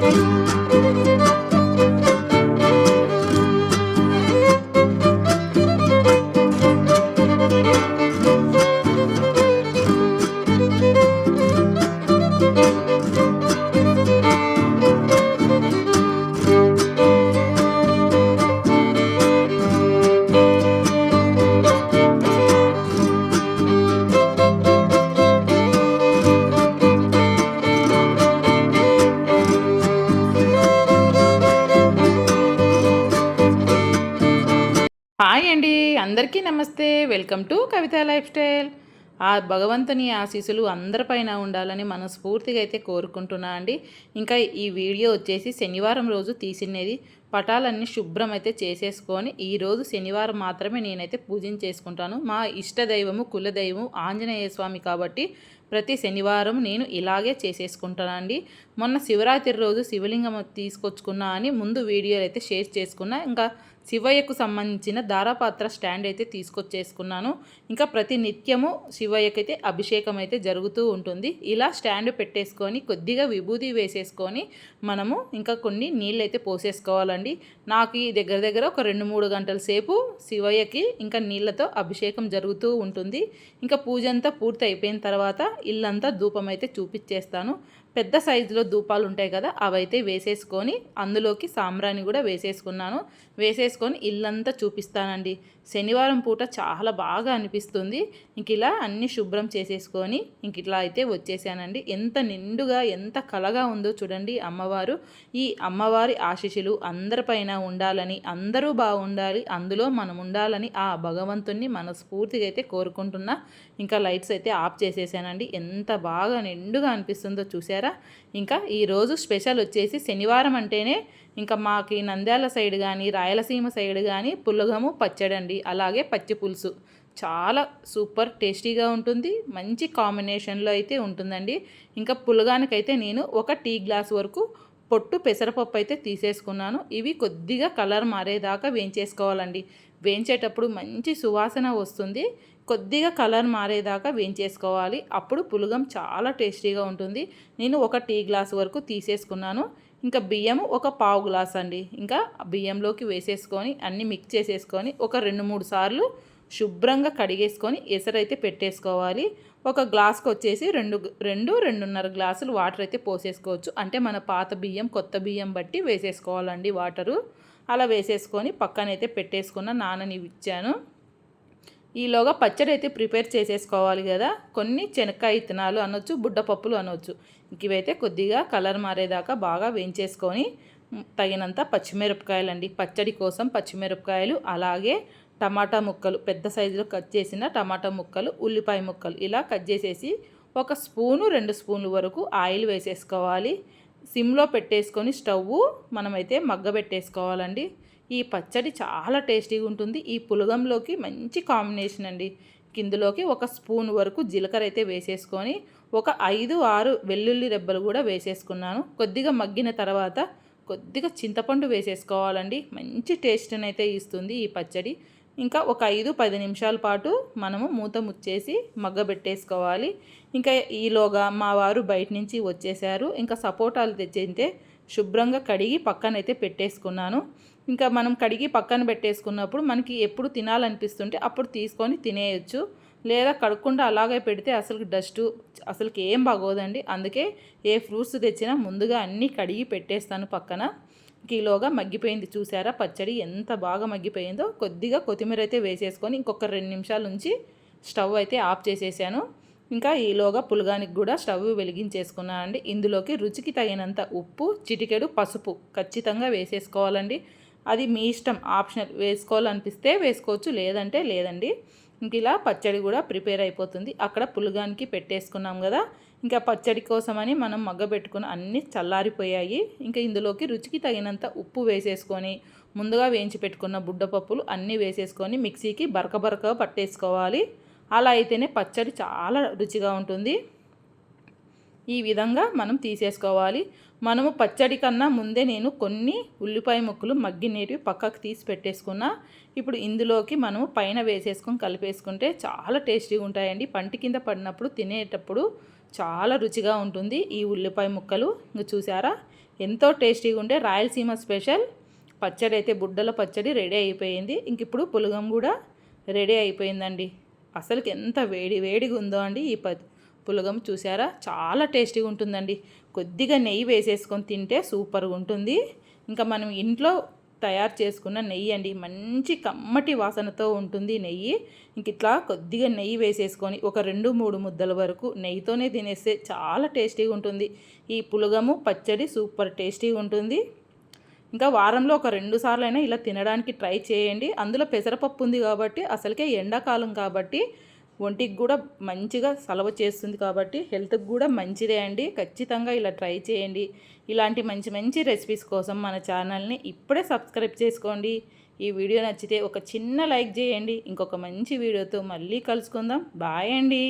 Música అండి. అందరికీ నమస్తే. Welcome to Kavitha lifestyle. ఆ భగవంతుని ఆశీస్సులు అందరిపైన ఉండాలని మనస్ఫూర్తిగా అయితే కోరుకుంటున్నా అండి. ఇంకా ఈ వీడియో వచ్చేసి శనివారం రోజు తీసినది. పటాలన్నీ శుభ్రం అయితే చేసేసుకొని ఈరోజు శనివారం మాత్రమే నేనైతే పూజించేసుకుంటాను మా ఇష్ట దైవము కులదైవము ఆంజనేయ స్వామి కాబట్టి ప్రతి శనివారం నేను ఇలాగే చేసేసుకుంటానండి మొన్న శివరాత్రి రోజు శివలింగం తీసుకొచ్చుకున్నా అని ముందు వీడియోలు అయితే షేర్ చేసుకున్నా. ఇంకా శివయ్యకు సంబంధించిన ధారాపాత్ర స్టాండ్ అయితే తీసుకొచ్చేసుకున్నాను. ఇంకా ప్రతి నిత్యము శివయ్యకైతే అభిషేకం అయితే జరుగుతూ ఉంటుంది. ఇలా స్టాండ్ పెట్టేసుకొని కొద్దిగా విభూతి వేసేసుకొని మనము ఇంకా కొన్ని నీళ్ళు అయితే పోసేసుకోవాలండి. నాకు ఈ దగ్గర దగ్గర ఒక రెండు మూడు గంటల సేపు శివయ్యకి ఇంకా నీళ్ళతో అభిషేకం జరుగుతూ ఉంటుంది. ఇంకా పూజ అంతా పూర్తి అయిపోయిన తర్వాత ఇల్లంతా ధూపం అయితే చూపించేస్తాను. పెద్ద సైజులో ధూపాలు ఉంటాయి కదా అవైతే వేసేసుకొని అందులోకి సాంబ్రాణి కూడా వేసేసుకున్నాను. వేసుకొని ఇల్లంతా చూపిస్తానండి. శనివారం పూట చాలా బాగా అనిపిస్తుంది. ఇంక ఇలా అన్ని శుభ్రం చేసేసుకొని ఇంక ఇట్లా అయితే వచ్చేసానండి. ఎంత నిండుగా ఎంత కలగా ఉందో చూడండి అమ్మవారు. ఈ అమ్మవారి ఆశీస్సులు అందరిపైన ఉండాలని అందరూ బాగుండాలి అందులో మనం ఉండాలని ఆ భగవంతుణ్ణి మనస్ఫూర్తిగా అయితే కోరుకుంటున్నా. ఇంకా లైట్స్ అయితే ఆఫ్ చేసేసానండి. ఎంత బాగా నిండుగా అనిపిస్తుందో చూసారా? ఇంకా ఈరోజు స్పెషల్ వచ్చేసి శనివారం అంటేనే ఇంకా మాకు నంద్యాల సైడ్ కానీ రాయలసీమ సైడ్ కానీ పులగము పచ్చడండి. అలాగే పచ్చి పులుసు. చాలా సూపర్ టేస్టీగా ఉంటుంది. మంచి కాంబినేషన్లో అయితే ఉంటుందండి. ఇంకా పులగానికైతే నేను ఒక టీ గ్లాస్ వరకు పొట్టు పెసరపప్పు అయితే తీసేసుకున్నాను. ఇవి కొద్దిగా కలర్ మారేదాకా వేయించేసుకోవాలండి. వేయించేటప్పుడు మంచి సువాసన వస్తుంది. కొద్దిగా కలర్ మారేదాకా వేయించేసుకోవాలి. అప్పుడు పులగం చాలా టేస్టీగా ఉంటుంది. నేను ఒక టీ గ్లాస్ వరకు తీసేసుకున్నాను. ఇంకా బియ్యం ఒక పావు గ్లాస్ అండి. ఇంకా బియ్యంలోకి వేసేసుకొని అన్నీ మిక్స్ చేసేసుకొని ఒక రెండు మూడు సార్లు శుభ్రంగా కడిగేసుకొని ఎసరైతే పెట్టేసుకోవాలి. ఒక గ్లాస్కి వచ్చేసి రెండు రెండు రెండున్నర గ్లాసులు వాటర్ అయితే పోసేసుకోవచ్చు. అంటే మన పాత బియ్యం కొత్త బియ్యం బట్టి వేసేసుకోవాలండి వాటరు. అలా వేసేసుకొని పక్కనైతే పెట్టేసుకున్న నాన్నని ఇచ్చాను. ఈలోగా పచ్చడి అయితే ప్రిపేర్ చేసేసుకోవాలి కదా. కొన్ని శనక్కాయ ఇత్తనాలు అనొచ్చు బుడ్డపప్పులు అనొచ్చు. ఇవైతే కొద్దిగా కలర్ మారేదాకా బాగా వేయించేసుకొని తగినంత పచ్చిమిరపకాయలు అండి పచ్చడి కోసం పచ్చిమిరపకాయలు అలాగే టమాటా ముక్కలు పెద్ద సైజులో కట్ చేసిన టమాటా ముక్కలు ఉల్లిపాయ ముక్కలు ఇలా కట్ చేసేసి ఒక స్పూను రెండు స్పూన్లు వరకు ఆయిల్ వేసేసుకోవాలి. సిమ్లో పెట్టేసుకొని స్టవ్ మనమైతే మగ్గ పెట్టేసుకోవాలండి ఈ పచ్చడి చాలా టేస్టీగా ఉంటుంది. ఈ పులగంలోకి మంచి కాంబినేషన్ అండి. కిందలోకి ఒక స్పూన్ వరకు జీలకర్ర అయితే వేసేసుకొని ఒక ఐదు ఆరు వెల్లుల్లి రెబ్బలు కూడా వేసేసుకున్నాను. కొద్దిగా మగ్గిన తర్వాత కొద్దిగా చింతపండు వేసేసుకోవాలండి. మంచి టేస్ట్ని అయితే ఇస్తుంది ఈ పచ్చడి. ఇంకా ఒక ఐదు పది నిమిషాల పాటు మనము మూత ముచ్చేసి మగ్గబెట్టేసుకోవాలి. ఇంకా ఈలోగా మా వారు బయట నుంచి వచ్చేసారు ఇంకా సపోటాలు తెచ్చింటే శుభ్రంగా కడిగి పక్కనైతే పెట్టేసుకున్నాను. ఇంకా మనం కడిగి పక్కన పెట్టేసుకున్నప్పుడు మనకి ఎప్పుడు తినాలనిపిస్తుంటే అప్పుడు తీసుకొని తినేయచ్చు. లేదా కడుక్కుండా అలాగే పెడితే అసలు డస్ట్ అసలుకి ఏం బాగోదండి. అందుకే ఏ ఫ్రూట్స్ తెచ్చినా ముందుగా అన్నీ కడిగి పెట్టేస్తాను పక్కన. కిలోగా మగ్గిపోయింది చూసారా? పచ్చడి ఎంత బాగా మగ్గిపోయిందో. కొద్దిగా కొత్తిమీర అయితే వేసేసుకొని ఇంకొక రెండు నిమిషాల నుంచి స్టవ్ అయితే ఆఫ్ చేసేసాను. ఇంకా ఈలోగా పులగానికి కూడా స్టవ్ వెలిగించేసుకున్నానండి. ఇందులోకి రుచికి తగినంత ఉప్పు చిటికెడు పసుపు ఖచ్చితంగా వేసేసుకోవాలండి. అది మీ ఇష్టం ఆప్షనల్. వేసుకోవాలనిపిస్తే వేసుకోవచ్చు లేదంటే లేదండి. ఇంక ఇలా పచ్చడి కూడా ప్రిపేర్ అయిపోతుంది. అక్కడ పులగానికి పెట్టేసుకున్నాం కదా. ఇంకా పచ్చడి కోసమని మనం మగ్గబెట్టుకుని అన్నీ చల్లారిపోయాయి. ఇంకా ఇందులోకి రుచికి తగినంత ఉప్పు వేసేసుకొని ముందుగా వేయించి పెట్టుకున్న బుడ్డపప్పులు అన్నీ వేసేసుకొని మిక్సీకి బరక బరక పట్టేసుకోవాలి. అలా అయితేనే పచ్చడి చాలా రుచిగా ఉంటుంది. ఈ విధంగా మనం తీసేసుకోవాలి. మనము పచ్చడి కన్నా ముందే నేను కొన్ని ఉల్లిపాయ ముక్కలు మగ్గినేటివి పక్కకు తీసి పెట్టేసుకున్నా. ఇప్పుడు ఇందులోకి మనము పైన వేసేసుకొని కలిపేసుకుంటే చాలా టేస్టీగా ఉంటాయండి. పంటి కింద పడినప్పుడు తినేటప్పుడు చాలా రుచిగా ఉంటుంది ఈ ఉల్లిపాయ ముక్కలు. ఇంకా చూసారా? ఎంతో టేస్టీగా ఉండే రాయలసీమ స్పెషల్. పచ్చడి అయితే బుడ్డల పచ్చడి రెడీ అయిపోయింది. ఇంక ఇప్పుడు పులగం కూడా రెడీ అయిపోయిందండి. అసలుకి ఎంత వేడి వేడిగా ఉందో అండి ఈ ప పులగం చూసారా చాలా టేస్టీగా ఉంటుందండి కొద్దిగా నెయ్యి వేసేసుకొని తింటే సూపర్గా ఉంటుంది ఇంకా మనం ఇంట్లో తయారు చేసుకున్న నెయ్యి అండి మంచి కమ్మటి వాసనతో ఉంటుంది నెయ్యి. ఇంక ఇట్లా కొద్దిగా నెయ్యి వేసేసుకొని ఒక రెండు మూడు ముద్దల వరకు నెయ్యితోనే తినేస్తే చాలా టేస్టీగా ఉంటుంది ఈ పులగము పచ్చడి సూపర్ టేస్టీగా ఉంటుంది ఇంకా వారంలో ఒక రెండు సార్లు అయినా ఇలా తినడానికి ట్రై చేయండి. అందులో పెసరపప్పు ఉంది కాబట్టి అసలుకే ఎండాకాలం కాబట్టి ఒంటికి కూడా మంచిగా సలవ చేస్తుంది కాబట్టి హెల్త్కి కూడా మంచిదే అండి. ఖచ్చితంగా ఇలా ట్రై చేయండి. ఇలాంటి మంచి మంచి రెసిపీస్ కోసం మన ఛానల్ని ఇప్పుడే సబ్స్క్రైబ్ చేసుకోండి. ఈ వీడియో నచ్చితే ఒక చిన్న లైక్ చేయండి. ఇంకొక మంచి వీడియోతో మళ్ళీ కలుసుకుందాం. బాయ్ అండి.